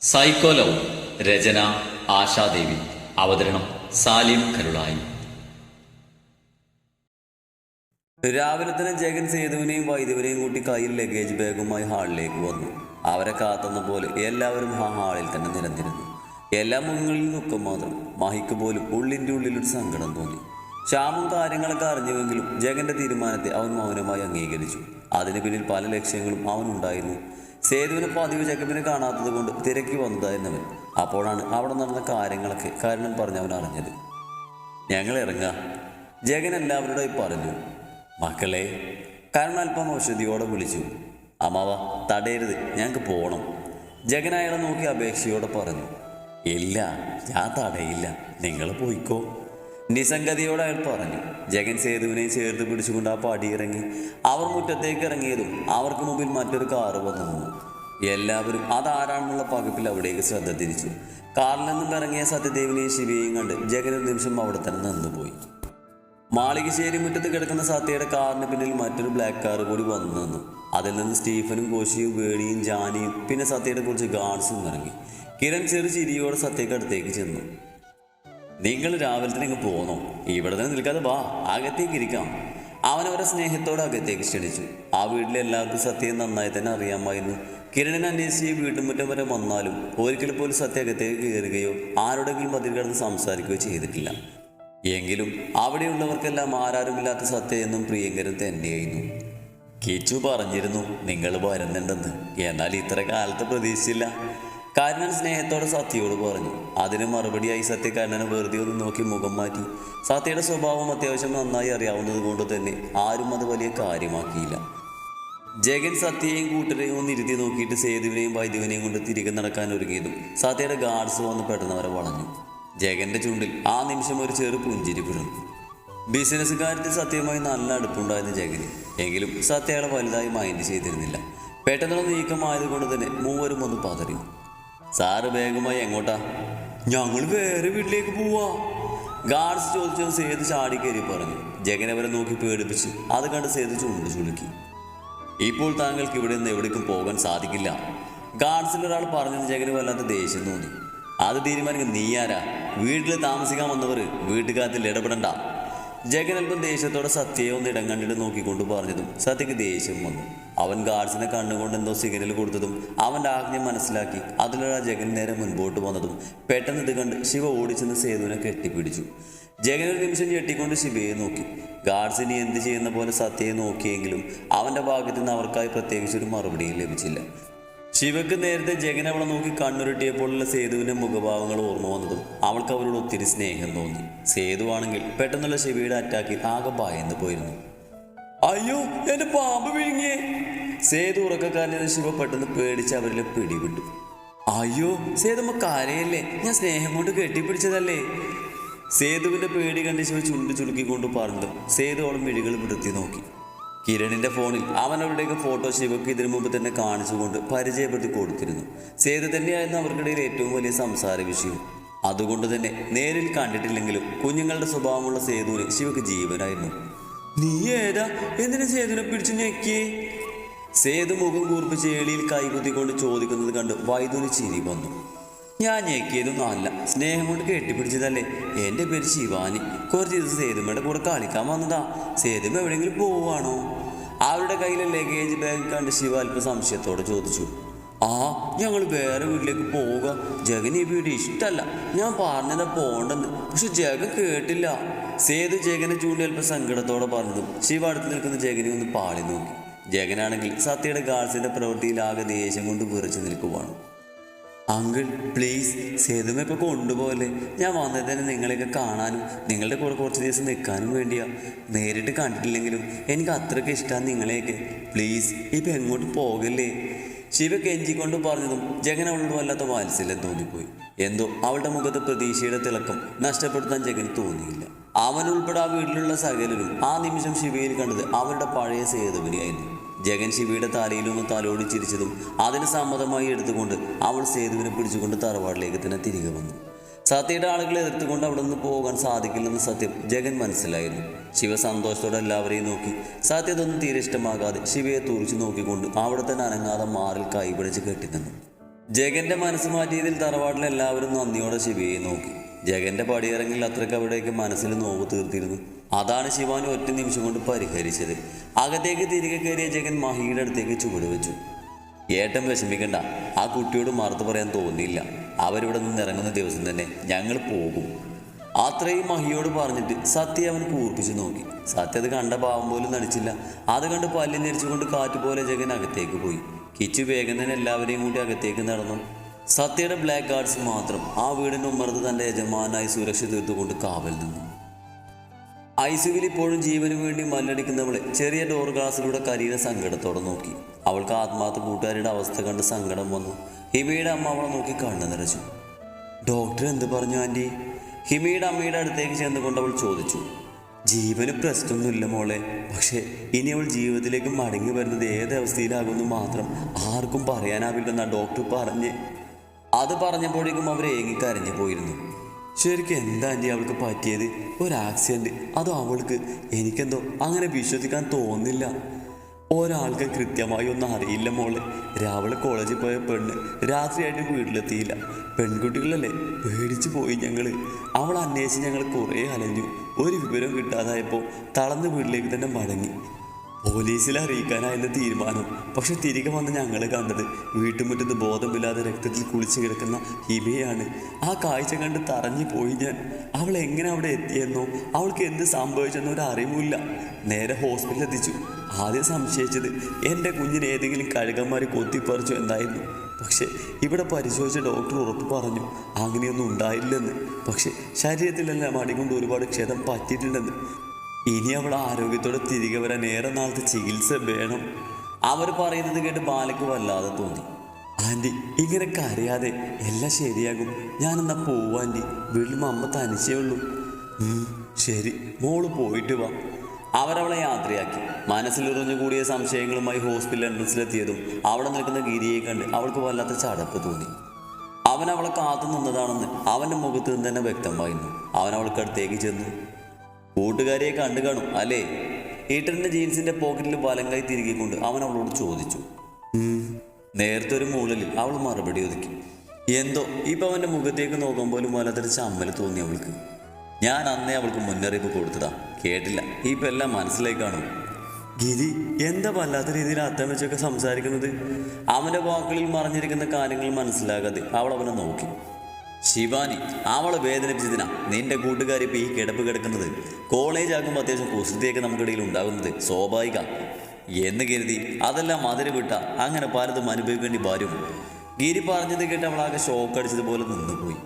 Psycho love രചന ആശാദേവി. അവതരണം സാലിം കരുളായി. രാവിലെ തന്നെ ജഗൻ സേതുവിനെയും വൈദ്യുവിനെയും കൂട്ടി കയ്യിൽ ലഗേജ് ബാഗുമായി ഹാളിലേക്ക് വന്നു. അവരെ കാത്തുന്ന പോലെ എല്ലാവരും ആ ഹാളിൽ തന്നെ നിരന്നിരുന്നു എല്ലാ മുഖങ്ങളിൽ നിൽക്കും മാത്രം മഹിക്ക് പോലും ഉള്ളിന്റെ ഒരു സങ്കടം തോന്നി. ശ്യാമും കാര്യങ്ങളൊക്കെ അറിഞ്ഞുവെങ്കിലും ജഗന്റെ തീരുമാനത്തെ അവൻ മൗനമായി അംഗീകരിച്ചു. അതിന് പിന്നിൽ പല ലക്ഷ്യങ്ങളും അവനുണ്ടായിരുന്നു. സേതുവിനെ പതിവ് ചെക്കപ്പിനെ കാണാത്തത് കൊണ്ട് തിരക്കി വന്നതായിരുന്നവൻ അപ്പോഴാണ് അവിടെ നടന്ന കാര്യങ്ങളൊക്കെ കാരണം പറഞ്ഞവൻ അറിഞ്ഞത്. ഞങ്ങൾ ഇറങ്ങാം. ജഗൻ എല്ലാവരോടായി പറഞ്ഞു. മക്കളെ കരുണ അല്പം ഔഷധിയോടെ വിളിച്ചു. അമ്മാവ തടയരുത് ഞങ്ങൾക്ക് പോകണം ജഗൻ നോക്കി അപേക്ഷയോടെ പറഞ്ഞു. ഇല്ല ഞാൻ തടയില്ല. നിങ്ങൾ പോയിക്കോ. നിസ്സംഗതിയോടെ അയാൾ പറഞ്ഞു ജഗൻ സേതുവിനെ ചേർത്ത് പിടിച്ചുകൊണ്ട് ആ പടി ഇറങ്ങി. അവർ മുറ്റത്തേക്ക് ഇറങ്ങിയതും അവർക്ക് മുമ്പിൽ മറ്റൊരു കാറ് വന്നു. നിന്നു എല്ലാവരും അതാരാണെന്നുള്ള പകപ്പിൽ അവിടേക്ക് ശ്രദ്ധ തിരിച്ചു. കാറിൽ നിന്നും ഇറങ്ങിയ സത്യദേവിനെയും ശിവയെയും കണ്ട് ജഗൻ ഒരു നിമിഷം അവിടെ തന്നെ നിന്നുപോയി. മാളികശ്ശേരി മുറ്റത്ത് കിടക്കുന്ന സത്യയുടെ കാറിന് പിന്നിൽ മറ്റൊരു ബ്ലാക്ക് കാർ കൂടി വന്നു നിന്നു. അതിൽ നിന്ന് സ്റ്റീഫനും കോശിയും വേണിയും ജാനിയും പിന്നെ സത്യയുടെ കുറച്ച് ഗാർഡ്സും ഇറങ്ങി. കിരൺ ചെറു ചിരിയോടെ സത്യക്കടുത്തേക്ക് ചെന്നു. നിങ്ങൾ രാവിലെ തന്നെ ഇങ്ങ് പോന്നു. ഇവിടെ തന്നെ നിൽക്കാതെ വാ അകത്തേക്ക് ഇരിക്കാം. അവനവരെ സ്നേഹത്തോടെ അകത്തേക്ക് ക്ഷണിച്ചു. ആ വീട്ടിലെ എല്ലാവർക്കും സത്യം നന്നായി തന്നെ അറിയാമായിരുന്നു. കിരണിനെ അന്വേഷിച്ച് വീട്ടുമുറ്റം വരെ വന്നാലും ഒരിക്കൽ പോലും സത്യ അകത്തേക്ക് കയറുകയോ ആരോടെങ്കിലും അതിൽ കിടന്ന് സംസാരിക്കുകയോ ചെയ്തിട്ടില്ല. എങ്കിലും അവിടെയുള്ളവർക്കെല്ലാം ആരാരുമില്ലാത്ത സത്യ എന്നും പ്രിയങ്കരൻ തന്നെയായിരുന്നു. കിച്ചു പറഞ്ഞിരുന്നു നിങ്ങൾ വരുന്നുണ്ടെന്ന്. എന്നാൽ ഇത്ര കാലത്ത് പ്രതീക്ഷിച്ചില്ല. കാരണൻ സ്നേഹത്തോടെ സത്യയോട് പറഞ്ഞു. അതിന് മറുപടിയായി സത്യ കണ്ണനെ വെറുതെ ഒന്ന് നോക്കി മുഖം മാറ്റി. സത്യയുടെ സ്വഭാവം അത്യാവശ്യം നന്നായി അറിയാവുന്നത് കൊണ്ട് തന്നെ ആരും അത് വലിയ കാര്യമാക്കിയില്ല. ജഗൻ സത്യയെയും കൂട്ടരെയും ഒന്ന് ഇരുത്തി നോക്കിയിട്ട് സേതുവിനെയും വൈദ്യുവിനെയും കൊണ്ട് തിരികെ നടക്കാൻ ഒരുങ്ങിയതും സത്യയുടെ ഗാർഡ്സ് വന്ന് പെട്ടെന്ന് അവരെ വളഞ്ഞു. ജഗന്റെ ചൂണ്ടിൽ ആ നിമിഷം ഒരു ചെറു പുഞ്ചിരി വിടുന്നു ബിസിനസ് കാര്യത്തിൽ സത്യമായി നല്ല അടുപ്പുണ്ടായിരുന്നു ജഗന്. എങ്കിലും സത്യയുടെ വലുതായി മൈൻഡ് ചെയ്തിരുന്നില്ല. പെട്ടെന്നുള്ള നീക്കമായതുകൊണ്ട് തന്നെ മൂവരും ഒന്ന് പതറി. സാറ് വേഗമായി എങ്ങോട്ടാ? ഞങ്ങൾ വേറെ വീട്ടിലേക്ക് പോവാ. ഗാർഡ്സ് ചോദിച്ചത് സേതു ചാടി കയറി പറഞ്ഞു. ജഗനവരെ നോക്കി പേടിപ്പിച്ച് അത് കണ്ട് സേതു ചുണ്ട് ചുളുക്കി. ഇപ്പോൾ താങ്കൾക്ക് ഇവിടെ നിന്ന് എവിടേക്കും പോകാൻ സാധിക്കില്ല. ഗാർഡ്സിൽ ഒരാൾ പറഞ്ഞത് ജഗന് വല്ലാത്ത ദേഷ്യം തോന്നി. അത് തീരുമാനിക്കും നീയാരാ വീട്ടിൽ താമസിക്കാൻ വന്നവർ വീട്ടുകാരത്തിൽ ഇടപെടണ്ട. ജഗൻ അല്പം ദേഷ്യത്തോടെ സത്യയെ ഒന്ന് ഇടം കണ്ടിട്ട് നോക്കിക്കൊണ്ട് പറഞ്ഞതും സത്യക്ക് ദേഷ്യം വന്നു. അവൻ ഗാർഡ്സിനെ കണ്ണുകൊണ്ട് എന്തോ സിഗ്നൽ കൊടുത്തതും അവന്റെ ആജ്ഞ മനസ്സിലാക്കി അതിലൊരാ ജഗൻ നേരെ മുൻപോട്ട് വന്നതും പെട്ടെന്ന് ഇത് കണ്ട് ശിവ ഓടിച്ചെന്ന് സേതുവിനെ കെട്ടിപ്പിടിച്ചു. ജഗൻ ഒരു നിമിഷം ഞെട്ടിക്കൊണ്ട് ശിവയെ നോക്കി. ഗാർഡ്സിനി എന്ത് ചെയ്യുന്ന പോലെ സത്യയെ നോക്കിയെങ്കിലും അവന്റെ ഭാഗത്തു നിന്ന് അവർക്കായി പ്രത്യേകിച്ചൊരു മറുപടിയും ലഭിച്ചില്ല. ശിവക്ക് നേരത്തെ ജഗൻ അവളെ നോക്കി കണ്ണുരുട്ടിയപ്പോഴുള്ള സേതുവിന്റെ മുഖഭാവങ്ങൾ ഓർമ്മ വന്നതും അവൾക്ക് അവരോട് ഒത്തിരി സ്നേഹം തോന്നി. സേതുവാണെങ്കിൽ പെട്ടെന്നുള്ള ശിവയുടെ അറ്റാക്കിൽ ആകെ ഭയന്ന് പോയിരുന്നു. അയ്യോ എന്റെ പാമ്പ് വിഴുങ്ങിയേ. സേതു ഉറക്കക്കാരനെ ശിവ പെട്ടെന്ന് പേടിച്ച് അവരിലെ പിടിവിട്ടു. അയ്യോ സേതുമ്മ കരയല്ലേ? ഞാൻ സ്നേഹം കൊണ്ട് കെട്ടിപ്പിടിച്ചതല്ലേ? സേതുവിന്റെ പേടി കണ്ട് ശിവ ചുണ്ട് ചുളുക്കിക്കൊണ്ട് പറഞ്ഞു. സേതു അവളും മിഴികൾ വിടുത്തി നോക്കി. കിരണിന്റെ ഫോണിൽ അവൻ അവരുടെയൊക്കെ ഫോട്ടോ ശിവക്ക് ഇതിനു മുമ്പ് തന്നെ കാണിച്ചുകൊണ്ട് പരിചയപ്പെടുത്തി കൊടുത്തിരുന്നു. സേതു തന്നെയായിരുന്നു അവർക്കിടയിൽ ഏറ്റവും വലിയ സംസാര വിഷയം. അതുകൊണ്ട് തന്നെ നേരിൽ കണ്ടിട്ടില്ലെങ്കിലും കുഞ്ഞുങ്ങളുടെ സ്വഭാവമുള്ള സേതുവിന് ശിവക്ക് ജീവനായിരുന്നു. നീ ഏതാ? എന്തിനു സേതുവിനെ പിടിച്ചു ഞെക്കിയേ? സേതു മുഖം കൂർപ്പിച്ച് ഏളിയിൽ കൈകുത്തിക്കൊണ്ട് ചോദിക്കുന്നത് കണ്ട് വൈദ്യുതി ചിരി വന്നു. ഞാൻ ഞെക്കിയതൊന്നും അല്ല സ്നേഹം കൊണ്ട് കെട്ടിപ്പിടിച്ചതല്ലേ? എന്റെ പേര് ശിവാനി. കുറച്ച് ദിവസം സേതുമ്മയുടെ കൂടെ കളിക്കാൻ വന്നതാ. സേതുമ്മ എവിടെയെങ്കിലും പോവാണോ അവരുടെ കയ്യിലെ ലഗേജ് ബാഗ് കണ്ട് ശിവ അല്പം സംശയത്തോടെ ചോദിച്ചു. ആ ഞങ്ങൾ വേറെ വീട്ടിലേക്ക് പോവുക. ജഗൻ ഈ ഇഷ്ടമല്ല ഞാൻ പറഞ്ഞതാ പോണ്ടെന്ന്. പക്ഷെ ജഗൻ കേട്ടില്ല. സേതു ജഗനെ ചൂണ്ടി അല്പം സങ്കടത്തോടെ പറഞ്ഞു ശിവ അടുത്ത് നിൽക്കുന്ന ജഗനെ ഒന്ന് പാളി നോക്കി. ജഗനാണെങ്കിൽ സത്യയുടെ ഗാർഡ്സിന്റെ പ്രവൃത്തിയിൽ ആകെ ദേഷ്യം കൊണ്ട് വിറച്ചു നിൽക്കുവാണ്. അങ്കിൾ പ്ലീസ് സേതുമ ഇപ്പോൾ കൊണ്ടുപോകല്ലേ? ഞാൻ വന്നത് തന്നെ നിങ്ങളെയൊക്കെ കാണാനും നിങ്ങളുടെ കൂടെ കുറച്ച് ദിവസം നിൽക്കാനും വേണ്ടിയാ. നേരിട്ട് കണ്ടിട്ടില്ലെങ്കിലും എനിക്ക് അത്രയ്ക്ക് ഇഷ്ടമാണ് നിങ്ങളെയൊക്കെ. പ്ലീസ് ഇപ്പം എങ്ങോട്ട് പോകല്ലേ? ശിവ കെഞ്ചിക്കൊണ്ട് പറഞ്ഞതും ജഗന അവളോട് വല്ലാത്ത വാത്സല്യം തോന്നിപ്പോയി. എന്തോ അവളുടെ മുഖത്ത് പ്രതീക്ഷയുടെ തിളക്കം നഷ്ടപ്പെടുത്താൻ ജഗൻ തോന്നിയില്ല. അവൻ ഉൾപ്പെടെ ആ വീട്ടിലുള്ള സകലരും ആ നിമിഷം ശിവയിൽ കണ്ടത് അവരുടെ പഴയ സേതുവിനെയായിരുന്നു. ജഗൻ ശിവയുടെ തലയിലൊന്ന് തലോടി ചിരിച്ചതും അതിന് സമ്മതമായി എടുത്തുകൊണ്ട് അവൾ സേതുവിനെ പിടിച്ചുകൊണ്ട് തറവാടിലേക്ക് തന്നെ തിരികെ വന്നു. സത്യയുടെ ആളുകളെ എതിർത്തുകൊണ്ട് അവിടെ നിന്ന് പോകാൻ സാധിക്കില്ലെന്ന് സത്യം ജഗൻ മനസ്സിലായിരുന്നു. ശിവ സന്തോഷത്തോടെ എല്ലാവരെയും നോക്കി. സത്യതൊന്നും തീരെ ഇഷ്ടമാകാതെ ശിവയെ തുറിച്ചു നോക്കിക്കൊണ്ട് അവിടെ തന്നെ അനങ്ങാതെ മാറിൽ കൈപിടിച്ച് കെട്ടി നിന്നു ജഗന്റെ മനസ്സ് മാറ്റിയതിൽ തറവാട്ടിൽ എല്ലാവരും നന്ദിയോടെ ശിവയെ നോക്കി. ജഗന്റെ പടിയിറങ്ങിൽ അത്രയ്ക്ക് അവിടേക്ക് മനസ്സിൽ നോവ് തീർത്തിരുന്നു. അതാണ് ശിവാനി ഒറ്റ നിമിഷം കൊണ്ട് പരിഹരിച്ചത്. അകത്തേക്ക് തിരികെ കയറിയ ജഗൻ മഹിയുടെ അടുത്തേക്ക് ചുവട് വെച്ചു. ഏട്ടൻ വിഷമിക്കണ്ട. ആ കുട്ടിയോട് മറുത്തു പറയാൻ തോന്നിയില്ല. അവരിവിടെ നിന്ന് ഇറങ്ങുന്ന ദിവസം തന്നെ ഞങ്ങൾ പോകും. അത്രയും മഹിയോട് പറഞ്ഞിട്ട് സത്യ അവൻ കൂർപ്പിച്ചു നോക്കി. സത്യ അത് കണ്ട പാവം പോലും നടിച്ചില്ല. അത് കണ്ട് പല്ലിൽ ഞെരിച്ചുകൊണ്ട് കാറ്റ് പോലെ ജഗൻ അകത്തേക്ക് പോയി. കിച്ചു വേഗം തന്നെ എല്ലാവരെയും കൂടി അകത്തേക്ക് നടന്നു. സത്യയുടെ ബ്ലാക്ക് ഗാർഡ്സ് മാത്രം ആ വീടിന്റെ ഉമ്മറത്ത് തന്റെ യജമാനായി സുരക്ഷ തീർത്തുകൊണ്ട് കാവൽ നിന്നു. ഐസുവിൽ ഇപ്പോഴും ജീവന് വേണ്ടി മല്ലടിക്കുന്നവളെ ചെറിയ ഡോർ ഗ്ലാസിലൂടെ കരീന സങ്കടത്തോടെ നോക്കി. അവൾക്ക് ആത്മാർത്ഥ കൂട്ടുകാരുടെ അവസ്ഥ കണ്ട് സങ്കടം വന്നു. ഹിമയുടെ അമ്മ അവളെ നോക്കി കണ്ണു നിറച്ചു. ഡോക്ടർ എന്ത് പറഞ്ഞു ആന്റി ഹിമയുടെ അമ്മയുടെ അടുത്തേക്ക് ചെന്നുകൊണ്ട് അവൾ ചോദിച്ചു. ജീവന് പ്രശ്നമൊന്നുമില്ല മോളെ. പക്ഷേ ഇനി അവൾ ജീവിതത്തിലേക്ക് മടങ്ങി വരുന്നത് ഏത് അവസ്ഥയിലാകുമെന്ന് മാത്രം ആർക്കും പറയാനാവില്ലെന്നാണ് ഡോക്ടർ പറഞ്ഞ്. അത് പറഞ്ഞപ്പോഴേക്കും അവർ ഏങ്ങിക്കരഞ്ഞു പോയിരുന്നു. ശരിക്കും എന്താ ആന്റി അവൾക്ക് പറ്റിയത്? ഒരു ആക്സിഡന്റ് അതോ അവൾക്ക് എനിക്കെന്തോ അങ്ങനെ വിശ്വസിക്കാൻ തോന്നില്ല. ഒരാൾക്ക് കൃത്യമായി ഒന്നും അറിയില്ല മോളെ. രാവിലെ കോളേജിൽ പോയ പെണ്ണ് രാത്രിയായിട്ട് വീട്ടിലെത്തിയില്ല. പെൺകുട്ടികളല്ലേ? പേടിച്ചു പോയി ഞങ്ങൾ അവൾ അന്വേഷിച്ച് ഞങ്ങൾ കുറേ അലഞ്ഞു. ഒരു വിവരം കിട്ടാതായപ്പോൾ തളർന്ന് വീട്ടിലേക്ക് തന്നെ മടങ്ങി. പോലീസിൽ അറിയിക്കാനായിരുന്നു തീരുമാനം. പക്ഷെ തിരികെ വന്ന് ഞങ്ങൾ കണ്ടത് വീട്ടുമുറ്റത്ത് ബോധമില്ലാതെ രക്തത്തിൽ കുളിച്ചു കിടക്കുന്ന ഹിമയാണ് ആ കാഴ്ച കണ്ട് തറഞ്ഞു പോയി ഞാൻ. അവൾ എങ്ങനെ അവിടെ എത്തിയെന്നോ അവൾക്ക് എന്ത് സംഭവിച്ചെന്നോ ഒരു അറിവില്ല നേരെ ഹോസ്പിറ്റലിൽ എത്തിച്ചു. ആദ്യം സംശയിച്ചത് എന്റെ കുഞ്ഞിന് ഏതെങ്കിലും കഴുകന്മാർ കൊത്തിപ്പറിച്ചു എന്തായിരുന്നു. പക്ഷേ ഇവിടെ പരിശോധിച്ച ഡോക്ടർ ഉറപ്പ് പറഞ്ഞു അങ്ങനെയൊന്നും ഉണ്ടായില്ലെന്ന്. പക്ഷേ ശരീരത്തിലെല്ലാം അടികൊണ്ട് ഒരുപാട് ക്ഷതം പറ്റിയിട്ടുണ്ടെന്ന്. ഇനി അവൾ ആരോഗ്യത്തോടെ തിരികെ വരാൻ ഏറെ നാളത്തെ ചികിത്സ വേണം. അവർ പറയുന്നത് കേട്ട് ബാലയ്ക്ക് വല്ലാതെ തോന്നി. ആന്റി ഇങ്ങനെ കരയാതെ എല്ലാം ശരിയാകും. ഞാനെന്നാ പോവാ ആന്റി വീട്ടിൽ അമ്മ തനിച്ചേ ഉള്ളൂ. ശരി. മോൾ പോയിട്ട് വാ. അവരവളെ യാത്രയാക്കി. മനസ്സിലുറഞ്ഞു കൂടിയ സംശയങ്ങളുമായി ഹോസ്പിറ്റൽ എൻട്രൻസിലെത്തിയതും അവിടെ നിൽക്കുന്ന ഗിരിയെ കണ്ട് അവൾക്ക് വല്ലാത്ത ചടപ്പ് തോന്നി. അവൻ അവളെ കാത്തു നിന്നതാണെന്ന് അവന്റെ മുഖത്ത് നിന്ന് തന്നെ വ്യക്തമായിരുന്നു. അവൻ അവൾക്കടുത്തേക്ക് ചെന്നു. കൂട്ടുകാരിയെ കണ്ടു കാണും അല്ലേ? ഈട്ടറിന്റെ ജീൻസിന്റെ പോക്കറ്റിൽ വലം കൈ തിരികൊണ്ട് അവൻ അവളോട് ചോദിച്ചു. നേരത്തെ ഒരു മൂളലിൽ അവൾ മറുപടി ഒതുക്കി. എന്തോ ഇപ്പൊ അവന്റെ മുഖത്തേക്ക് നോക്കാൻ പോലും വല്ലാത്തൊരു ചമ്മൽ തോന്നി അവൾക്ക്. ഞാൻ അന്നേ അവൾക്ക് മുന്നറിയിപ്പ് കൊടുത്തതാ. കേട്ടില്ല ഇപ്പൊ എല്ലാം മനസ്സിലായി കാണും. ഗിരി എന്താ വല്ലാത്ത രീതിയിൽ അത്തം വെച്ചൊക്കെ സംസാരിക്കുന്നത്? അവന്റെ വാക്കുകളിൽ മറഞ്ഞിരിക്കുന്ന കാര്യങ്ങൾ മനസ്സിലാകാതെ അവൾ അവനെ നോക്കി. ശിവാനി അവളെ വേദനിപ്പിച്ചതിനാ നിന്റെ കൂട്ടുകാരി ഇപ്പൊ ഈ കിടപ്പ് കിടക്കുന്നത്? കോളേജ് ആകുമ്പോൾ അത്യാവശ്യം കുസൃതിയൊക്കെ നമുക്കിടയിൽ ഉണ്ടാകുന്നത്. സ്വാഭാവിക. എന്ന് കരുതി അതെല്ലാം മതിരി വിട്ട അങ്ങനെ പലതും അനുഭവിക്കേണ്ടി വരും. ഗിരി പറഞ്ഞത് കേട്ട് അവളാകെ ഷോക്ക് അടിച്ചതുപോലെ നിന്നുപോയി.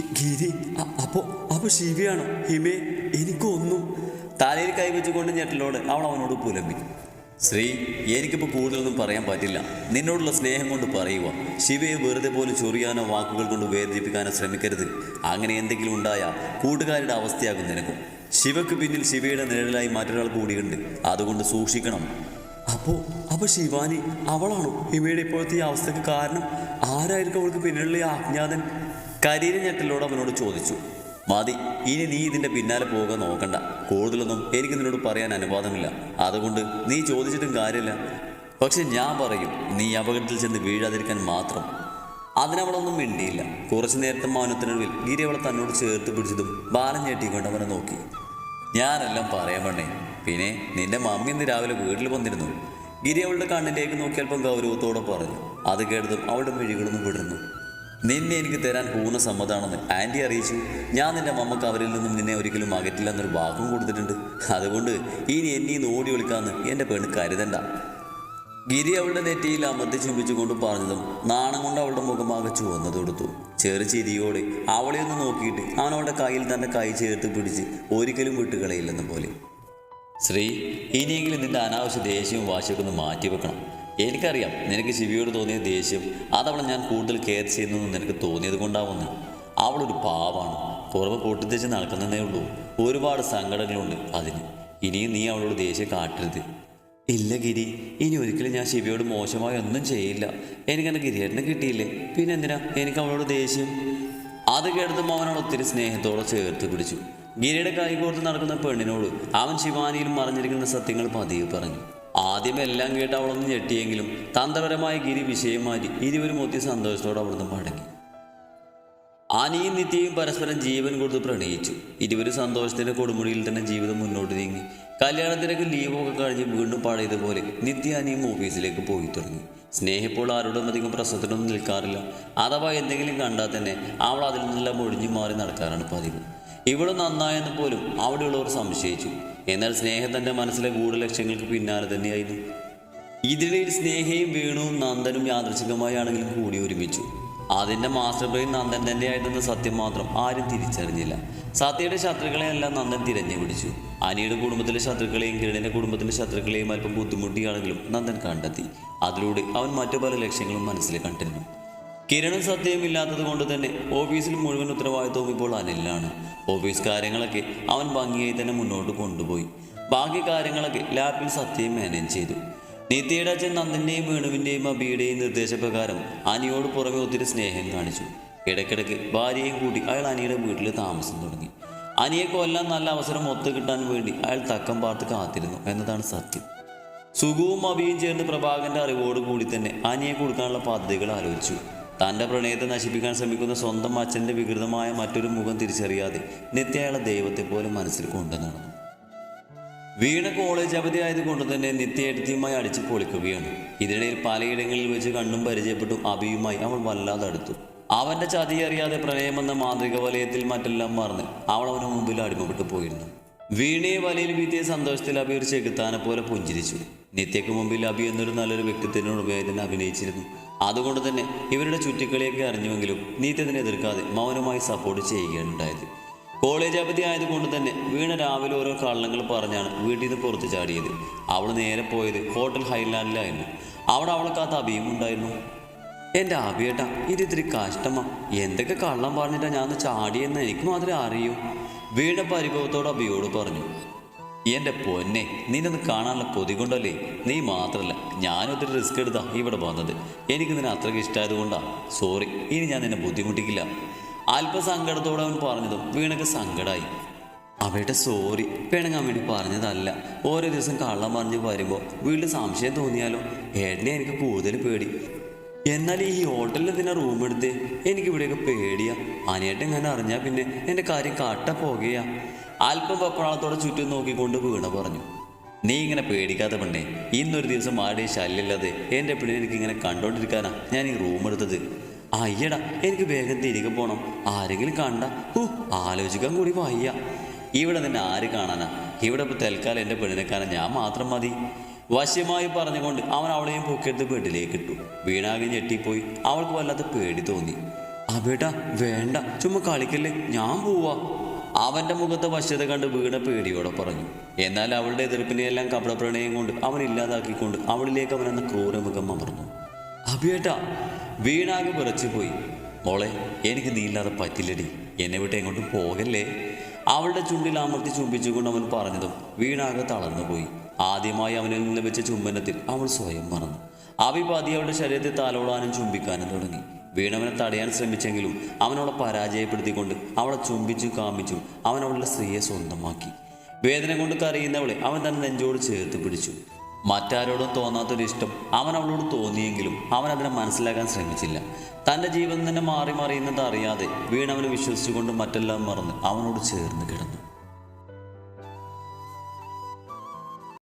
ഗിരി അപ്പോ അപ്പൊ ശിവയാണോ? ഹിമേ എനിക്കൊന്നും. തലയിൽ കൈവച്ചുകൊണ്ട് ഞെട്ടലോട് അവൾ അവനോട് പുലമ്പി. ശ്രീ എനിക്കിപ്പോൾ കൂടുതലൊന്നും പറയാൻ പറ്റില്ല. നിന്നോടുള്ള സ്നേഹം കൊണ്ട് പറയുക ശിവയെ വെറുതെ പോലെ ചൊറിയാനോ വാക്കുകൾ കൊണ്ട് വേദനിപ്പിക്കാനോ ശ്രമിക്കരുത്. അങ്ങനെ എന്തെങ്കിലും ഉണ്ടായാൽ കൂട്ടുകാരുടെ അവസ്ഥയാകും നിനക്കും. ശിവക്ക് പിന്നിൽ ശിവയുടെ നിഴലായി മറ്റൊരാൾ കൂടിയുണ്ട്. അതുകൊണ്ട് സൂക്ഷിക്കണം. അപ്പോൾ അപ്പൊ ശിവാനി അവളാണോ? ഇവയുടെ ഇപ്പോഴത്തെ ഈ അവസ്ഥയ്ക്ക് കാരണം? ആരായിരിക്കും അവൾക്ക് പിന്നിലുള്ള ഈ അജ്ഞാതൻ കരീര ഞെട്ടലോട് അവനോട് ചോദിച്ചു. മതി ഇനി നീ ഇതിന്റെ പിന്നാലെ പോകാൻ നോക്കണ്ട. കൂടുതലൊന്നും എനിക്ക് നിന്നോട് പറയാൻ അനുവാദമില്ല. അതുകൊണ്ട് നീ ചോദിച്ചിട്ടും കാര്യമില്ല. പക്ഷെ ഞാൻ പറയും നീ അപകടത്തിൽ ചെന്ന് വീഴാതിരിക്കാൻ മാത്രം. അതിനവളൊന്നും മിണ്ടിയില്ല. കുറച്ചു നേരത്തെ മൗനത്തിനൊടുവിൽ ഗിരി അവളെ തന്നോട് ചേർത്ത് പിടിച്ചതും ബാലം ഞെട്ടിക്കൊണ്ട് അവനെ നോക്കി. ഞാനെല്ലാം പറയാൻ പണ്ടേ പിന്നെ നിന്റെ മമ്മി ഇന്ന് രാവിലെ വീട്ടിൽ വന്നിരുന്നു. ഗിരി അവളുടെ കണ്ണിലേക്ക് നോക്കി അല്പം ഗൗരവത്തോടെ പറഞ്ഞു. അത് കേട്ടതും അവളുടെ മിഴികളൊന്നും വിടർന്നു. നിന്നെ എനിക്ക് തരാൻ പൂർണ സമ്മതമാണെന്ന് ആന്റി അറിയിച്ചു. ഞാൻ നിന്റെ മമ്മക്ക് അവരിൽ നിന്നും നിന്നെ ഒരിക്കലും അകറ്റില്ല എന്നൊരു വാക്കും കൊടുത്തിട്ടുണ്ട്. അതുകൊണ്ട് ഇനി എന്നെ ഇന്ന് ഓടി വിളിക്കാമെന്ന് എന്റെ പെണ്ണ് കരുതണ്ട. ഗിരി അവളുടെ നെറ്റിയിൽ അമർത്തി ചുംബിച്ചുകൊണ്ട് പറഞ്ഞതും നാണം കൊണ്ട് അവളുടെ മുഖമാകെ വന്നത് കൊടുത്തു. ചെറു ചിരിയോടെ അവളെ ഒന്ന് നോക്കിയിട്ട് അവൻ അവളുടെ കയ്യിൽ തന്റെ കൈ ചേർത്ത് പിടിച്ച് ഒരിക്കലും വിട്ടുകളയില്ലെന്ന പോലെ. ശ്രീ ഇനിയെങ്കിലും നിന്റെ അനാവശ്യ ദേഷ്യവും വാശിയൊക്കെ ഒന്ന് മാറ്റി വെക്കണം എനിക്കറിയാം നിനക്ക് ശിവിയോട് തോന്നിയ ദേഷ്യം അതവളെ ഞാൻ കൂടുതൽ കെയർ ചെയ്യുന്നു നിനക്ക് തോന്നിയത് കൊണ്ടാവുന്നു അവളൊരു പാവാണ്. പുറമെ പൊട്ടിത്തേച്ച് നടക്കുന്നതേ ഉള്ളൂ. ഒരുപാട് സങ്കടങ്ങളുണ്ട് അതിന്. ഇനിയും നീ അവളോട് ദേഷ്യം കാട്ടരുത്. ഇല്ല ഗിരി ഇനി ഒരിക്കലും ഞാൻ ശിവയോട് മോശമായി ഒന്നും ചെയ്യില്ല. എനിക്കെന്നെ ഗിരിയേട്ടനെ കിട്ടിയില്ലേ? പിന്നെ എന്തിനാ എനിക്ക് അവളോട് ദേഷ്യം? അത് കേട്ടതും അവനോട് ഒത്തിരി സ്നേഹത്തോടെ ചേർത്ത് പിടിച്ചു. ഗിരിയുടെ കൈകോർത്ത് നടക്കുന്ന പെണ്ണിനോട് അവൻ ശിവാനിയിൽ മറിഞ്ഞിരിക്കുന്ന സത്യങ്ങൾ പതിയെ പറഞ്ഞു. ആദ്യം എല്ലാം കേട്ട് അവളൊന്ന് ഞെട്ടിയെങ്കിലും തന്ത്രപരമായ ഗിരി വിഷയം മാറ്റി ഇരുവരും ഒത്തി സന്തോഷത്തോടെ അവിടുന്ന് മടങ്ങി. ആനിയും നിത്യയും പരസ്പരം ജീവൻ കൊടുത്ത് പ്രണയിച്ചു. ഇരുവരും സന്തോഷത്തിന്റെ കൊടുമുടിയിൽ തന്നെ ജീവിതം മുന്നോട്ട് നീങ്ങി. കല്യാണത്തിനൊക്കെ ലീവൊക്കെ കഴിഞ്ഞ് വീണ്ടും പഴയതുപോലെ നിത്യ ആനിയും ഓഫീസിലേക്ക് പോയി തുടങ്ങി. സ്നേഹിപ്പോൾ ആരോടും അധികം പ്രശ്നത്തിനൊന്നും നിൽക്കാറില്ല. അഥവാ എന്തെങ്കിലും കണ്ടാൽ തന്നെ അവൾ അതിൽ നിന്നെല്ലാം ഒഴിഞ്ഞു മാറി നടക്കാറാണ് പതിവ്. ഇവിടെ നന്നായെന്ന് പോലും അവിടെയുള്ളവർ സംശയിച്ചു. എന്നാൽ സ്നേഹം മനസ്സിലെ മനസ്സിലെ ഗൂഢലക്ഷ്യങ്ങൾക്ക് പിന്നാലെ തന്നെയായിരുന്നു. ഇതിനിടയിൽ സ്നേഹയും വേണുവും നന്ദനും യാദൃശികമായാണെങ്കിലും കൂടി ഒരുമിച്ചു. അതിന്റെ മാസ്റ്റർ ബ്രെയിൻ നന്ദൻ തന്നെയായിരുന്ന സത്യം മാത്രം ആരും തിരിച്ചറിഞ്ഞില്ല. സത്യയുടെ ശത്രുക്കളെയെല്ലാം നന്ദൻ തിരഞ്ഞു പിടിച്ചു. അനിയുടെ കുടുംബത്തിലെ ശത്രുക്കളെയും കിരണിന്റെ കുടുംബത്തിലെ ശത്രുക്കളെയും അല്പം ബുദ്ധിമുട്ടിയാണെങ്കിലും നന്ദൻ കണ്ടെത്തി. അതിലൂടെ അവൻ മറ്റു പല ലക്ഷ്യങ്ങളും മനസ്സിൽ കണ്ടിരുന്നു. കിരണും സത്യമില്ലാത്തത് കൊണ്ട് തന്നെ ഓഫീസിൽ മുഴുവൻ ഉത്തരവാദിത്വവും ഇപ്പോൾ അനിലാണ് ഓഫീസ് കാര്യങ്ങളൊക്കെ അവൻ ഭംഗിയായി തന്നെ മുന്നോട്ട് കൊണ്ടുപോയി. ബാക്കി കാര്യങ്ങളൊക്കെ ലാപ്പിൽ സത്യം മാനേജ് ചെയ്തു. നിത്യയുടെ അച്ഛൻ നന്ദിന്റെയും വേണുവിന്റെയും അബിയുടെയും നിർദ്ദേശപ്രകാരം അനിയോട് പുറമെ ഒത്തിരി സ്നേഹം കാണിച്ചു. ഇടയ്ക്കിടയ്ക്ക് ഭാര്യയും കൂട്ടി അയാൾ അനിയുടെ വീട്ടിൽ താമസം തുടങ്ങി. അനിയെ കൊല്ലാൻ നല്ല അവസരം ഒത്തു കിട്ടാൻ വേണ്ടി അയാൾ തക്കം പാർത്ത് കാത്തിരുന്നു എന്നതാണ് സത്യം. സുഖവും അഭിയും ചേർന്ന് പ്രഭാകരന്റെ അറിവോട് കൂടി തന്നെ അനിയെ കൊടുക്കാനുള്ള പദ്ധതികൾ ആലോചിച്ചു. തന്റെ പ്രണയത്തെ നശിപ്പിക്കാൻ ശ്രമിക്കുന്ന സ്വന്തം അച്ഛന്റെ വികൃതമായ മറ്റൊരു മുഖം തിരിച്ചറിയാതെ നിത്യയാളെ ദൈവത്തെ പോലും മനസ്സിൽ കൊണ്ടു നടന്നു. വീണ കോളേജ് അവധി ആയതുകൊണ്ട് തന്നെ നിത്യയെടുത്തിയുമായി അടിച്ചു പൊളിക്കുകയാണ്. ഇതിനിടയിൽ പലയിടങ്ങളിൽ വെച്ച് കണ്ണും പരിചയപ്പെട്ടും അഭിയുമായി അവൾ വല്ലാതെ അടുത്തു. അവന്റെ ചതി അറിയാതെ പ്രണയമെന്ന മാന്ത്രിക വലയത്തിൽ മറ്റെല്ലാം മറന്ന് അവൾ അവന് മുമ്പിൽ അടിമപ്പെട്ടു പോയിരുന്നു. വീണയെ വലയിൽ വീട്ടിയ സന്തോഷത്തിൽ അഭി ഒരു ചെകുത്താനെ പോലെ പുഞ്ചിരിച്ചു. നിത്യക്ക് മുമ്പിൽ അഭി എന്നൊരു നല്ലൊരു വ്യക്തിത്വത്തിനുടമയായി തന്നെ അഭിനയിച്ചിരുന്നു. അതുകൊണ്ട് തന്നെ ഇവരുടെ ചുറ്റിക്കളിയൊക്കെ അറിഞ്ഞുവെങ്കിലും നീത്യത്തിനെ എതിർക്കാതെ മൗനമായി സപ്പോർട്ട് ചെയ്യുകയാണ് ഉണ്ടായത് കോളേജ് അവധി ആയതുകൊണ്ട് തന്നെ വീണ രാവിലെ ഓരോ കള്ളങ്ങൾ പറഞ്ഞാണ് വീട്ടിൽ നിന്ന് പുറത്ത് ചാടിയത്. അവൾ നേരെ പോയത് ഹോട്ടൽ ഹൈലാൻഡിലായിരുന്നു അവിടെ അവളെ അഭിയും ഉണ്ടായിരുന്നു. എന്റെ അഭിയേട്ടാ ഇത് ഇത്തിരി കഷ്ടമാ. എന്തൊക്കെ കള്ളം പറഞ്ഞിട്ടാ ഞാൻ ചാടിയെന്ന് എനിക്ക് മാത്രമേ അറിയൂ. വീണ പരിഭവത്തോട് അഭിയോട് പറഞ്ഞു. എന്റെ പൊന്നെ നിന്നൊന്ന് കാണാനുള്ള കൊതികൊണ്ടല്ലേ നീ മാത്രമല്ല ഞാനൊത്തിരി റിസ്ക് എടുത്താ ഇവിടെ വന്നത്. എനിക്ക് നിന്നെ അത്രയ്ക്ക് ഇഷ്ടമായത് കൊണ്ടാ. സോറി ഇനി ഞാൻ നിന്നെ ബുദ്ധിമുട്ടിക്കില്ല. അല്പസങ്കടത്തോടെ അവൻ പറഞ്ഞതും വീണക്ക് സങ്കടമായി അവയുടെ സോറി പിണങ്ങാൻ വേണ്ടി പറഞ്ഞതല്ല. ഓരോ ദിവസം കള്ളം പറഞ്ഞ് വരുമ്പോൾ വീട്ടിൽ സംശയം തോന്നിയാലോ? ഏട്ടനെ എനിക്ക് കൂടുതൽ പേടി. എന്നാൽ ഈ ഹോട്ടലിൽ തന്നെ റൂം എടുത്തേ? എനിക്ക് ഇവിടെയൊക്കെ പേടിയാ. അനിയേട്ടൻ ഇങ്ങനെ അറിഞ്ഞാൽ പിന്നെ എന്റെ കാര്യം കാട്ട പോകുകയാ അല്പം പപ്പളത്തോടെ ചുറ്റും നോക്കിക്കൊണ്ട് വീണ പറഞ്ഞു. നീ ഇങ്ങനെ പേടിക്കാത്ത പെണ്ണേ ഇന്നൊരു ദിവസം ആരുടെയും ശല്യമില്ലാതെ എന്റെ പിള്ളേർക്ക് ഇങ്ങനെ കണ്ടോണ്ടിരിക്കാനാ ഞാൻ ഈ റൂം എടുത്തത്. അയ്യടാ എനിക്ക് വേഗം തിരികെ പോണം. ആരെങ്കിലും കണ്ട ഹൂ ആലോചിക്കാൻ കൂടി വയ്യ. ഇവിടെ നിന്നെ ആര് കാണാനാ? ഇവിടെ ഇപ്പോൾ തൽക്കാലം എന്റെ പെണ്ണിനെ കാണാൻ ഞാൻ മാത്രം മതി. വശ്യമായി പറഞ്ഞുകൊണ്ട് അവൻ അവളെയും പൊക്കെടുത്ത് ബെഡിലേക്ക് ഇട്ടു. വീണാകെ ഞെട്ടിപ്പോയി. അവൾക്ക് വല്ലാത്ത പേടി തോന്നി. അബേട്ടാ വേണ്ട. ചുമ്മാ കളിക്കല്ലേ. ഞാൻ പോവാ. അവന്റെ മുഖത്തെ വശ്യത കണ്ട് വീണ പേടിയോടെ പറഞ്ഞു. എന്നാൽ അവളുടെ എതിർപ്പിനെയെല്ലാം കപടപ്രണയം കൊണ്ട് അവൻ ഇല്ലാതാക്കിക്കൊണ്ട് അവളിലേക്ക് അവൻ എന്ന ക്രൂരമുഖം അമർന്നു. അഭിയേട്ടാ വീണാകെ വിറച്ചു പോയി. മോളെ എനിക്ക് നീ ഇല്ലാതെ പറ്റില്ലടി. എന്നെ വിട്ട് എങ്ങോട്ടും പോകല്ലേ? അവളുടെ ചുണ്ടിൽ അമർത്തി ചുംബിച്ചുകൊണ്ട് അവൻ പറഞ്ഞതും വീണാകെ തളർന്നുപോയി. ആദ്യമായി അവനിൽ നിന്ന് വെച്ച ചുംബനത്തിൽ അവൾ സ്വയം മറന്നു. അവിപാതി പതി അവളുടെ ശരീരത്തെ താലോടാനും ചുംബിക്കാനും തുടങ്ങി. വീണവനെ തടയാൻ ശ്രമിച്ചെങ്കിലും അവനവളെ പരാജയപ്പെടുത്തിക്കൊണ്ട് അവളെ ചുംബിച്ചു കാമിച്ചും അവനവളുടെ സ്ത്രീയെ സ്വന്തമാക്കി. വേദന കൊണ്ട് കരയുന്നവളെ അവൻ തന്നെ നെഞ്ചോട് ചേർത്ത് പിടിച്ചു. മറ്റാരോടും തോന്നാത്തൊരിഷ്ടം അവൻ അവളോട് തോന്നിയെങ്കിലും അവൻ അതിനെ മനസ്സിലാക്കാൻ ശ്രമിച്ചില്ല. തന്റെ ജീവിതം തന്നെ മാറി മറിയുന്നത് അറിയാതെ വീണവനെ വിശ്വസിച്ചുകൊണ്ട് മറ്റെല്ലാം മറന്ന് അവനോട് ചേർന്ന് കിടന്നു.